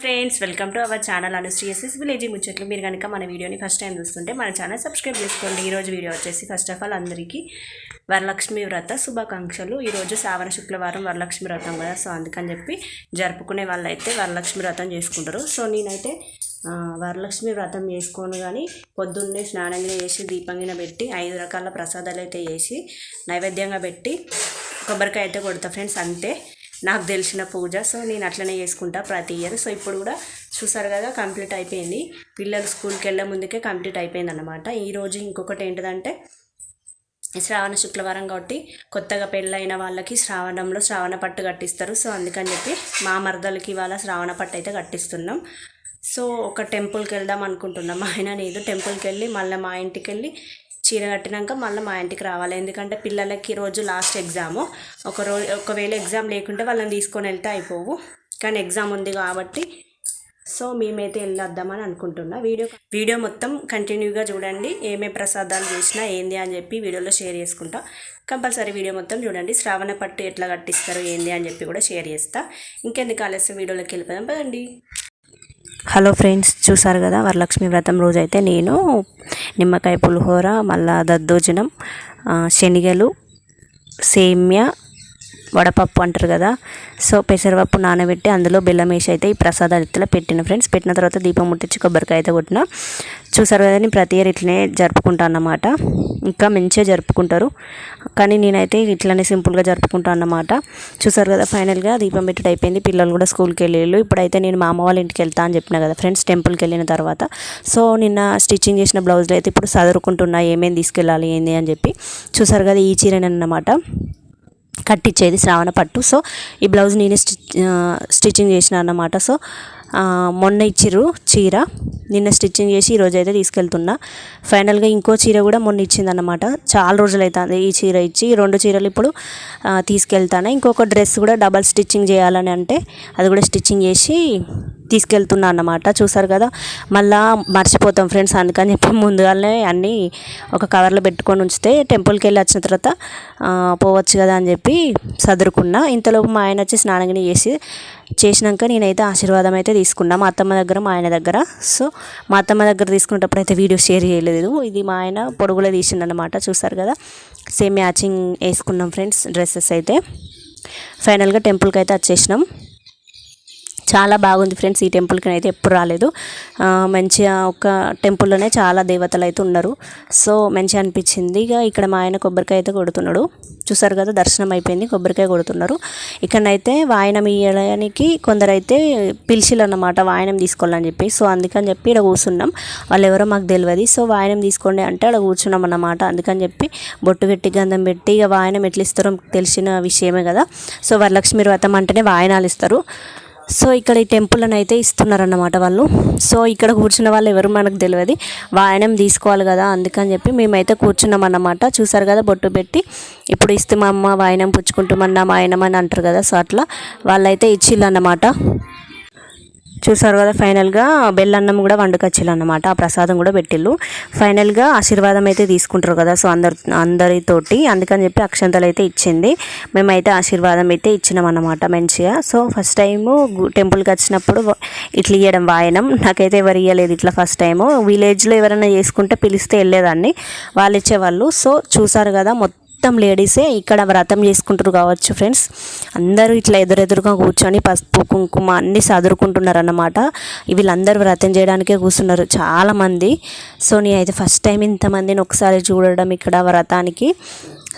Friends welcome to our channel Anushree SS village ముచ్చట్లు. మీరు కనుక మన వీడియోని ఫస్ట్ టైం చూస్తుంటే మన ఛానల్ సబ్స్క్రైబ్ చేసుకోండి. ఈరోజు వీడియో వచ్చేసి ఫస్ట్ ఆఫ్ ఆల్ అందరికీ వరలక్ష్మి వ్రత శుభాకాంక్షలు. ఈరోజు శ్రావణ శుక్రవారం వరలక్ష్మి వ్రతం కదా. సో అందుకని చెప్పి జరుపుకునే వాళ్ళైతే వరలక్ష్మి వ్రతం చేసుకుంటారు. సో నేనైతే వరలక్ష్మి వ్రతం చేసుకోను కానీ పొద్దున్నే స్నానంగా చేసి దీపంగిన పెట్టి ఐదు రకాల ప్రసాదాలు అయితే చేసి నైవేద్యంగా పెట్టి కొబ్బరికాయ అయితే కొడతా. ఫ్రెండ్స్ అంతే. నాకు తెలిసిన పూజ. సో నేను అట్లనే చేసుకుంటా ప్రతి ఇయర్ సో ఇప్పుడు కూడా చూసారు కదా కంప్లీట్ అయిపోయింది. పిల్లలు స్కూల్కి వెళ్ళే ముందుకే కంప్లీట్ అయిపోయింది అనమాట ఈరోజు ఇంకొకటి ఏంటిదంటే శ్రావణ శుక్రవారం కాబట్టి కొత్తగా పెళ్ళైన వాళ్ళకి శ్రావణంలో శ్రావణ పట్టు కట్టిస్తారు. సో అందుకని చెప్పి మా మరదలకి ఇవాళ శ్రావణ పట్టు అయితే కట్టిస్తున్నాం. సో ఒక టెంపుల్కి వెళ్దాం అనుకుంటున్నాం. మా ఆయన నేను టెంపుల్కి వెళ్ళి మళ్ళీ మా ఇంటికి వెళ్ళి చీర కట్టినాక మళ్ళీ మా ఇంటికి రావాలి. ఎందుకంటే పిల్లలకి రోజు లాస్ట్ ఎగ్జాము ఒక రోజు ఒకవేళ ఎగ్జామ్ లేకుంటే వాళ్ళని తీసుకొని వెళ్తే అయిపోవు. కానీ ఎగ్జామ్ ఉంది కాబట్టి. సో మేమైతే వెళ్ళొద్దామని అనుకుంటున్నా. వీడియో వీడియో మొత్తం కంటిన్యూగా చూడండి. ఏమేమి ప్రసాదాలు చేసినా ఏంది అని చెప్పి వీడియోలో షేర్ చేసుకుంటా. కంపల్సరీ వీడియో మొత్తం చూడండి. శ్రావణ పట్టు ఎట్లా కట్టిస్తారు ఏంది అని చెప్పి కూడా షేర్ చేస్తా. ఇంకెందుకు ఆలస్యం? వీడియోలోకి వెళ్ళిపోదాం. పదండి. హలో ఫ్రెండ్స్ చూసారు కదా వరలక్ష్మి వ్రతం రోజు అయితే నేను నిమ్మకాయ పులిహోర మళ్ళా దద్దోజనం శనగలు సేమ్య వడపప్పు అంటారు కదా. సో పెసరపప్పు నానబెట్టి అందులో బెల్లం వేసి అయితే ఈ ప్రసాదాలు ఇట్లా పెట్టిన ఫ్రెండ్స్. పెట్టిన తర్వాత దీపం ముట్టించి కొబ్బరికాయ అయితే కొట్టిన. చూసారు కదా నేను ప్రతి ఇయర్ ఇట్లనే జరుపుకుంటాను అన్నమాట. ఇంకా మంచిగా జరుపుకుంటారు. కానీ నేనైతే ఇట్లనే సింపుల్గా జరుపుకుంటాను అన్నమాట. చూసారు కదా ఫైనల్గా దీపం పెట్టుడు అయిపోయింది. పిల్లలు కూడా స్కూల్కి వెళ్ళారు ఇప్పుడైతే నేను మా అమ్మ వాళ్ళ ఇంటికి వెళ్తా అని చెప్పిన కదా ఫ్రెండ్స్ టెంపుల్కి వెళ్ళిన తర్వాత. సో నిన్న స్టిచ్చింగ్ చేసిన బ్లౌజ్లో అయితే ఇప్పుడు చదువుకుంటున్నా ఏమేమి తీసుకెళ్ళాలి ఏంది అని చెప్పి. చూసారు కదా ఈ చీరనమాట కట్టించేది శ్రావణ పట్టు. సో ఈ బ్లౌజ్ నేనే స్టిచ్ స్టిచ్చింగ్ చేసిన అన్నమాట. సో మొన్న ఇచ్చిర్రు చీర. నిన్న స్టిచ్చింగ్ చేసి ఈరోజు అయితే తీసుకెళ్తున్నా. ఫైనల్గా ఇంకో చీర కూడా మొన్న ఇచ్చిందన్నమాట. చాలా రోజులు అవుతుంది ఈ చీర ఇచ్చి. ఈ రెండు చీరలు ఇప్పుడు తీసుకెళ్తాను. ఇంకొక డ్రెస్ కూడా డబల్ స్టిచ్చింగ్ చేయాలని అంటే అది కూడా స్టిచ్చింగ్ చేసి తీసుకెళ్తున్నా అన్నమాట. చూసారు కదా మళ్ళా మర్చిపోతాం ఫ్రెండ్స్ అందుకని చెప్పి ముందుగానే అన్నీ ఒక కవర్లో పెట్టుకొని ఉంచితే టెంపుల్కి వెళ్ళి వచ్చిన తర్వాత పోవచ్చు కదా అని చెప్పి సదురుకున్నా. ఇంతలోపు మా ఆయన వచ్చి స్నానం చేసి చేసినాక నేనైతే ఆశీర్వాదం అయితే తీసుకున్నా మా అత్తమ్మ దగ్గర మా ఆయన దగ్గర. సో మా అత్తమ్మ దగ్గర తీసుకునేటప్పుడు అయితే వీడియో షేర్ చేయలేదు. ఇది మా ఆయన పొడుగులో తీసిందనమాట చూసారు కదా? సేమ్ మ్యాచింగ్ వేసుకున్నాం ఫ్రెండ్స్ డ్రెస్సెస్ అయితే. ఫైనల్గా టెంపుల్కి అయితే వచ్చేసినాం. చాలా బాగుంది ఫ్రెండ్స్. ఈ టెంపుల్కి అయితే ఎప్పుడు రాలేదు. మంచిగా ఒక టెంపుల్లోనే చాలా దేవతలు అయితే ఉన్నారు. సో మంచిగా అనిపించింది. ఇక ఇక్కడ మా ఆయన కొబ్బరికాయ అయితే కొడుతున్నాడు. చూసారు కదా దర్శనం అయిపోయింది కొబ్బరికాయ కొడుతున్నారు. ఇక్కడనైతే వాయనం ఇవ్వడానికి కొందరైతే పిలిచిలు అన్నమాట వాయనం తీసుకోవాలని చెప్పి. సో అందుకని చెప్పి ఇక్కడ కూర్చున్నాం. వాళ్ళు ఎవరో మాకు తెలియదు సో వాయనం తీసుకోండి అంటే అక్కడ కూర్చున్నాం అన్నమాట అందుకని చెప్పి బొట్టు పెట్టి గంధం పెట్టి ఇక వాయనం ఎట్లా ఇస్తారో తెలిసిన విషయమే కదా. సో వరలక్ష్మి వ్రతం అంటేనే వాయనాలు ఇస్తారు. సో ఇక్కడ ఈ టెంపుల్ అని అయితే ఇస్తున్నారన్నమాట వాళ్ళు. సో ఇక్కడ కూర్చున్న వాళ్ళు ఎవరు మనకు తెలియదు వాయనం తీసుకోవాలి కదా అందుకని చెప్పి మేమైతే కూర్చున్నాం అన్నమాట చూసారు కదా బొట్టు పెట్టి. ఇప్పుడు ఇస్తే మా అమ్మ వాయనం పుచ్చుకుంటామన్నా వాయనం అని అంటారు కదా. సో అట్లా వాళ్ళైతే ఇచ్చిళ్ళు అన్నమాట చూసారు కదా ఫైనల్గా బెల్లన్నం కూడా వండుకొచ్చిల్లు అనమాట ఆ ప్రసాదం కూడా పెట్టిల్లు ఫైనల్గా ఆశీర్వాదం అయితే తీసుకుంటారు కదా సో అందరి అందరితోటి. అందుకని చెప్పి అక్షంతలు అయితే ఇచ్చింది. మేమైతే ఆశీర్వాదం అయితే ఇచ్చినాం అన్నమాట మంచిగా. సో ఫస్ట్ టైము టెంపుల్కి వచ్చినప్పుడు ఇట్లా ఇవ్వడం వాయనం. నాకైతే ఎవరు ఇవ్వలేదు ఇట్లా ఫస్ట్ టైము. విలేజ్లో ఎవరైనా చేసుకుంటే పిలిస్తే వెళ్ళేదాన్ని. వాళ్ళు ఇచ్చేవాళ్ళు. సో చూసారు కదా మొత్తం మొత్తం లేడీసే ఇక్కడ వ్రతం చేసుకుంటారు కావచ్చు ఫ్రెండ్స్. అందరూ ఇట్లా ఎదురెదురుగా కూర్చొని పసుపు కుంకుమ అన్నీ చదువుకుంటున్నారు అన్నమాట వీళ్ళందరూ వ్రతం చేయడానికే కూర్చున్నారు చాలామంది. సో నేనైతే ఫస్ట్ టైం ఇంతమందిని ఒకసారి చూడడం ఇక్కడ వ్రతానికి.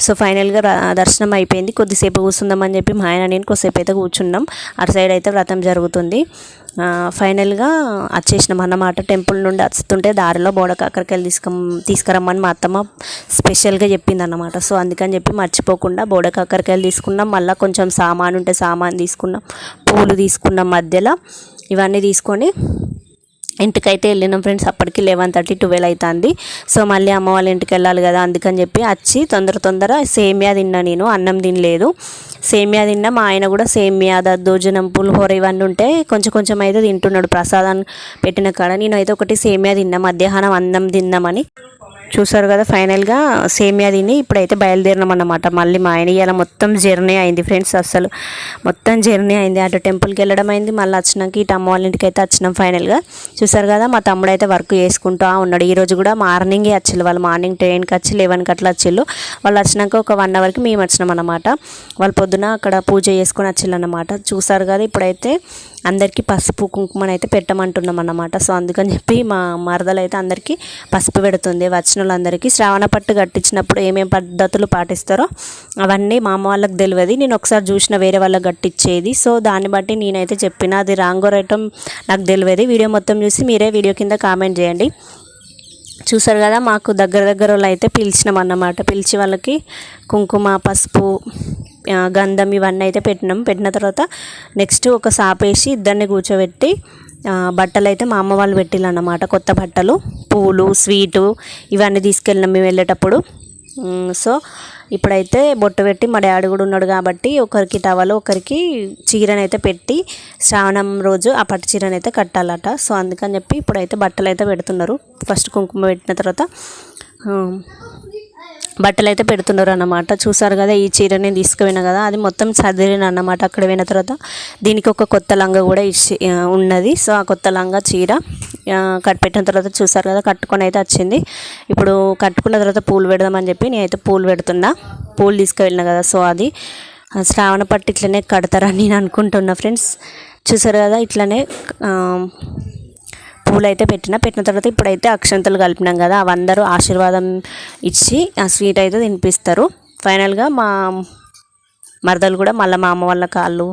సో ఫైనల్గా దర్శనం అయిపోయింది. కొద్దిసేపు కూర్చుందామని చెప్పి మా ఆయన నేను కొద్దిసేపు అయితే కూర్చున్నాం. అటు సైడ్ అయితే వ్రతం జరుగుతుంది. ఫైనల్గా వచ్చేసినాం అన్నమాట. టెంపుల్ నుండి వస్తుంటే దారిలో బోడకాకరకాయలు తీసుక తీసుకురమ్మని మా అత్తమ్మ స్పెషల్గా చెప్పింది అన్నమాట సో అందుకని చెప్పి మర్చిపోకుండా బోడకాకరకాయలు తీసుకున్నాం. మళ్ళీ కొంచెం సామాన్ ఉంటే సామాన్ తీసుకున్నాం. పూలు తీసుకున్నాం మధ్యలో. ఇవన్నీ తీసుకొని ఇంటికైతే వెళ్ళినాం ఫ్రెండ్స్. అప్పటికి లెవెన్ థర్టీ ట్వెల్వ్ అవుతుంది సో మళ్ళీ అమ్మ వాళ్ళ ఇంటికి వెళ్ళాలి కదా అందుకని చెప్పి వచ్చి తొందర తొందర సేమియా తిన్నా నేను. అన్నం తినలేదు. సేమియా తిన్నా మా ఆయన కూడా సేమియా దద్దోజనం పులిహోర ఇవన్నీ ఉంటే కొంచెం కొంచెం అయితే తింటున్నాడు. ప్రసాదం పెట్టిన కాడ నేను అయితే ఒకటి సేమియా తిన్నా. మధ్యాహ్నం అన్నం తిన్నామని. చూసారు కదా ఫైనల్గా సేమియా తిని ఇప్పుడైతే బయలుదేరినాం అన్నమాట మళ్ళీ మా ఆయన ఇలా మొత్తం జర్నీ అయింది ఫ్రెండ్స్ అసలు మొత్తం జర్నీ అయింది. అటు టెంపుల్కి వెళ్ళడం అయింది. మళ్ళీ వచ్చినాక ఇటు అమ్మ వాళ్ళ ఇంటికి అయితే వచ్చినాం ఫైనల్గా. చూసారు కదా మా తమ్ముడు అయితే వర్క్ చేసుకుంటూ ఉన్నాడు. ఈరోజు కూడా మార్నింగే వచ్చిళ్ళు. వాళ్ళు మార్నింగ్ టెన్కి వచ్చి లెవెన్కి అట్లా వచ్చిళ్ళు. వాళ్ళు వచ్చినాక ఒక వన్ అవర్కి మేము వచ్చినాం అనమాట వాళ్ళు పొద్దున అక్కడ పూజ చేసుకొని వచ్చిళ్ళు అనమాట చూసారు కదా ఇప్పుడైతే అందరికీ పసుపు కుంకుమని అయితే పెట్టమంటున్నాం అన్నమాట సో అందుకని చెప్పి మా మరదలు అయితే అందరికీ పసుపు పెడుతుంది. వచ్చిన వాళ్ళందరికీ శ్రావణ పట్టు కట్టించినప్పుడు ఏమేమి పద్ధతులు పాటిస్తారో అవన్నీ మా అమ్మ వాళ్ళకి తెలియదు. నేను ఒకసారి చూసిన వేరే వాళ్ళకి కట్టించేది సో దాన్ని బట్టి నేనైతే చెప్పిన అది రాంగో రైటం నాకు తెలియదు. వీడియో మొత్తం చూసి మీరే వీడియో కింద కామెంట్ చేయండి. చూసారు కదా మాకు దగ్గర దగ్గర వాళ్ళు అయితే పిలిచినాం అన్నమాట పిలిచి వాళ్ళకి కుంకుమ పసుపు గంధం ఇవన్నీ అయితే పెట్టినాం. పెట్టిన తర్వాత నెక్స్ట్ ఒక సాపేసి ఇద్దరిని కూర్చోబెట్టి బట్టలు అయితే మా అమ్మ వాళ్ళు పెట్టిల్లన్నమాట కొత్త బట్టలు పూలు స్వీటు ఇవన్నీ తీసుకెళ్ళినాం మేము వెళ్ళేటప్పుడు. సో ఇప్పుడైతే బొట్టు పెట్టి మా డాడీ కూడా ఉన్నాడు కాబట్టి ఒకరికి టవలు ఒకరికి చీరనైతే అయితే పెట్టి శ్రావణం రోజు ఆ పట్టు చీరనైతే అయితే కట్టాలట. సో అందుకని చెప్పి ఇప్పుడైతే బట్టలు అయితే పెడుతున్నారు. ఫస్ట్ కుంకుమ పెట్టిన తర్వాత బట్టలు అయితే పెడుతున్నారు అన్నమాట చూసారు కదా ఈ చీర నేను తీసుకుపోయినా కదా అది మొత్తం చదివిన అన్నమాట అక్కడ పోయిన తర్వాత. దీనికి ఒక కొత్త లంగా కూడా ఇచ్చి ఉన్నది. సో ఆ కొత్త లంగా చీర కట్ పెట్టిన తర్వాత చూసారు కదా కట్టుకొని అయితే వచ్చింది. ఇప్పుడు కట్టుకున్న తర్వాత పూలు పెడదామని చెప్పి నేనైతే పూలు పెడుతున్నా. పూలు తీసుకువెళ్ళిన కదా సో అది శ్రావణ పట్టు ఇట్లనే కడతారని నేను అనుకుంటున్నా ఫ్రెండ్స్. చూసారు కదా ఇట్లనే పూలైతే పూలు అయితే పెట్టిన పెట్టిన తర్వాత ఇప్పుడైతే అక్షంతలు కలిపినాం కదా అవందరూ ఆశీర్వాదం ఇచ్చి ఆ స్వీట్ అయితే తినిపిస్తారు. ఫైనల్గా మా మరదలు కూడా మళ్ళీ మా అమ్మ వాళ్ళ కాళ్ళు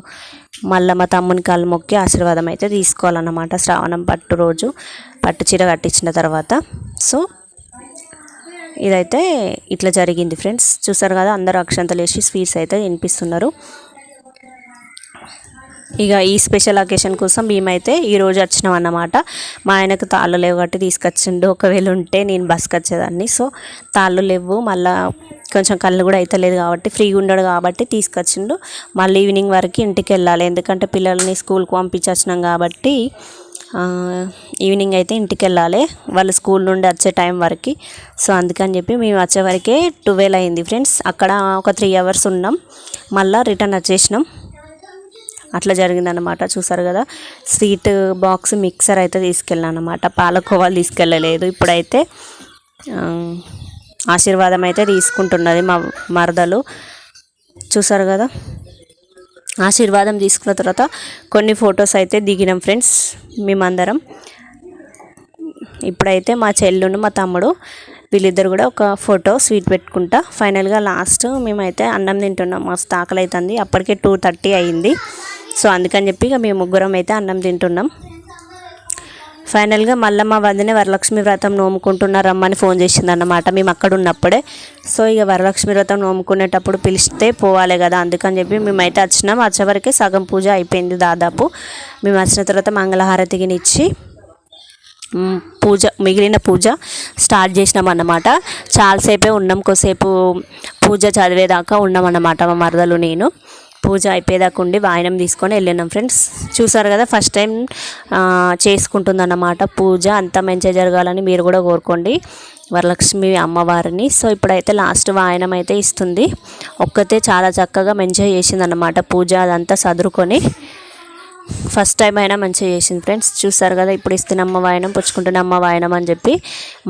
మళ్ళీ మా తమ్ముని కాళ్ళు మొక్కి ఆశీర్వాదం అయితే తీసుకోవాలన్నమాట శ్రావణం పట్టు రోజు పట్టు చీర కట్టించిన తర్వాత. సో ఇదైతే ఇట్లా జరిగింది ఫ్రెండ్స్ చూసారు కదా అందరూ అక్షంతలు వేసి స్వీట్స్ అయితే తినిపిస్తున్నారు. ఇక ఈ స్పెషల్ అకేషన్ కోసం మేమైతే ఈరోజు వచ్చినాం అన్నమాట మా ఆయనకు తాళ్ళు లేవు కాబట్టి తీసుకొచ్చిండు. ఒకవేళ ఉంటే నేను బస్కి వచ్చేదాన్ని. సో తాళ్ళు లేవు. మళ్ళీ కొంచెం కళ్ళు కూడా అవుతలేదు కాబట్టి ఫ్రీగా ఉండడు కాబట్టి తీసుకొచ్చిండు. మళ్ళీ ఈవినింగ్ వరకు ఇంటికి వెళ్ళాలి. ఎందుకంటే పిల్లల్ని స్కూల్కి పంపించి వచ్చినాం కాబట్టి ఈవినింగ్ అయితే ఇంటికి వెళ్ళాలి. వాళ్ళు స్కూల్ నుండి వచ్చే టైం వరకు. సో అందుకని చెప్పి మేము వచ్చే వరకే ట్వెల్వ్ అయింది ఫ్రెండ్స్. అక్కడ ఒక త్రీ అవర్స్ ఉన్నాం. మళ్ళీ రిటర్న్ వచ్చేసినాం. అట్లా జరిగిందనమాట చూసారు కదా? స్వీట్ బాక్స్ మిక్సర్ అయితే తీసుకెళ్ళాను అనమాట పాలకోవాలు తీసుకెళ్ళలేదు. ఇప్పుడైతే ఆశీర్వాదం అయితే తీసుకుంటున్నది మా మరదలు. చూసారు కదా? ఆశీర్వాదం తీసుకున్న తర్వాత కొన్ని ఫొటోస్ అయితే దిగినాం ఫ్రెండ్స్ మేమందరం. ఇప్పుడైతే మా చెల్లును మా తమ్ముడు వీళ్ళిద్దరు కూడా ఒక ఫోటో స్వీట్ పెట్టుకుంటా. ఫైనల్గా లాస్ట్ మేమైతే అన్నం తింటున్నాం. మస్తు ఆకలి అవుతుంది అప్పటికే టూ థర్టీ అయింది. సో అందుకని చెప్పి ఇక మేము ముగ్గురం అయితే అన్నం తింటున్నాం. ఫైనల్గా మళ్ళీ మా వదిన వరలక్ష్మి వ్రతం నోముకుంటున్నారమ్మని ఫోన్ చేసింది అన్నమాట మేము అక్కడ ఉన్నప్పుడే. సో ఇక వరలక్ష్మి వ్రతం నోముకునేటప్పుడు పిలిస్తే పోవాలి కదా. అందుకని చెప్పి మేమైతే వచ్చినాం. వచ్చేవరకే సగం పూజ అయిపోయింది దాదాపు. మేము వచ్చిన తర్వాత మంగళహారతికినిచ్చి మ్, పూజ మిగిలిన పూజ స్టార్ట్ చేసినాం అన్నమాట. చాలాసేపే ఉన్నాం కొద్దిసేపు పూజ చదివేదాకా ఉన్నాం అన్నమాట మా మరదలు నేను. పూజ అయిపోయేదాకా ఉండి వాయనం తీసుకొని వెళ్ళినాం ఫ్రెండ్స్. చూసారు కదా ఫస్ట్ టైం చేసుకుంటుందన్నమాట పూజ. అంతా మంచిగా జరగాలని మీరు కూడా కోరుకోండి. వరలక్ష్మి అమ్మవారిని. సో ఇప్పుడైతే లాస్ట్ వాయనం అయితే ఇస్తుంది. ఒక్కతే చాలా చక్కగా మంచిగా చేసిందన్నమాట పూజ. అదంతా సదురుకొని ఫస్ట్ టైం అయినా మంచిగా చేసింది ఫ్రెండ్స్. చూసారు కదా ఇప్పుడు ఇస్తున్నమ్మ వాయనం పుచ్చుకుంటున్నమ్మ వాయనం అని చెప్పి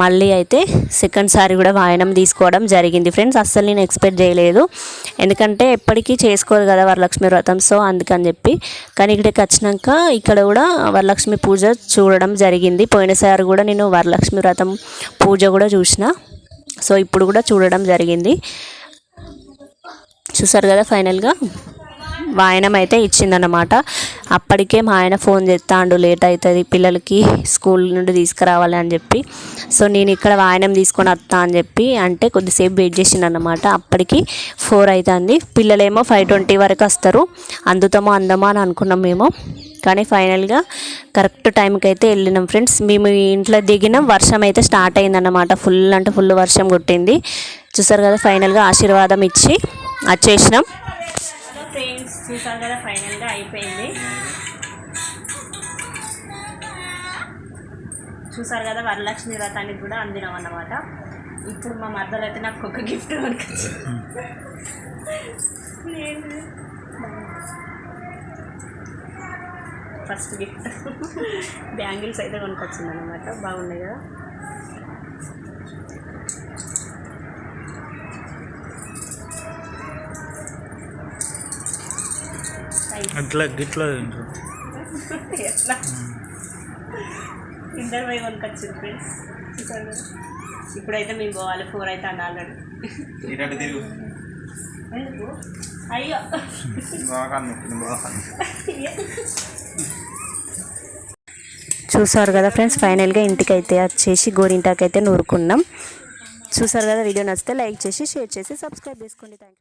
మళ్ళీ అయితే సెకండ్ సారి కూడా వాయనం తీసుకోవడం జరిగింది ఫ్రెండ్స్. అస్సలు నేను ఎక్స్పెక్ట్ చేయలేదు. ఎందుకంటే ఎప్పటికీ చేసుకోరు కదా వరలక్ష్మి వ్రతం సో అందుకని చెప్పి. కానీ ఇక్కడికి వచ్చినాక ఇక్కడ కూడా వరలక్ష్మి పూజ చూడడం జరిగింది. పోయినసారి కూడా నేను వరలక్ష్మి వ్రతం పూజ కూడా చూసిన. సో ఇప్పుడు కూడా చూడడం జరిగింది. చూసారు కదా ఫైనల్గా వాయనం అయితే ఇచ్చిందన్నమాట. అప్పటికే మా ఆయన ఫోన్ చేస్తాడు లేట్ అవుతుంది పిల్లలకి స్కూల్ నుండి తీసుకురావాలి అని చెప్పి. సో నేను ఇక్కడ వాయనం తీసుకొని వస్తా అని చెప్పి అంటే కొద్దిసేపు వెయిట్ చేసిండనమాట అప్పటికి ఫోర్ అవుతుంది పిల్లలేమో ఫైవ్ ట్వంటీ వరకు వస్తారు. అందుతామో అందమా అని అనుకున్నాం మేము. కానీ ఫైనల్గా కరెక్ట్ టైంకి అయితే వెళ్ళినాం ఫ్రెండ్స్. మేము ఇంట్లో దిగినాం. వర్షం అయితే స్టార్ట్ అయిందన్నమాట. ఫుల్ అంటే ఫుల్ వర్షం కొట్టింది. చూసారు కదా ఫైనల్గా ఆశీర్వాదం ఇచ్చి వచ్చేసినాం. ఫ్రెండ్స్ చూసారు కదా ఫైనల్గా అయిపోయింది. చూసారు కదా వరలక్ష్మి వ్రతానికి కూడా అందినాం అన్నమాట. ఇప్పుడు మా మద్దలు అయితే నాకు ఒక గిఫ్ట్ కొనుకొచ్చు ఫస్ట్ గిఫ్ట్ బ్యాంగిల్స్ అయితే కొనుకొచ్చింది అనమాట బాగున్నాయి కదా. అట్లా గిట్లా తింటారు. ఎట్లా? ఇద్దరు పోయి కొనుకొచ్చింది ఫ్రెండ్స్ చూసారు కదా ఇప్పుడైతే మేము పోవాలి ఫోర్ అయితే ఆల్రెడీ ఎందుకు? అయ్యో. చూసారు కదా ఫ్రెండ్స్ ఫైనల్గా ఇంటికి అయితే వచ్చేసి గోరింటాకి అయితే నూరుకున్నాం. చూసారు కదా వీడియో నచ్చితే లైక్ చేసి షేర్ చేసి సబ్స్క్రైబ్ చేసుకోండి. Thank you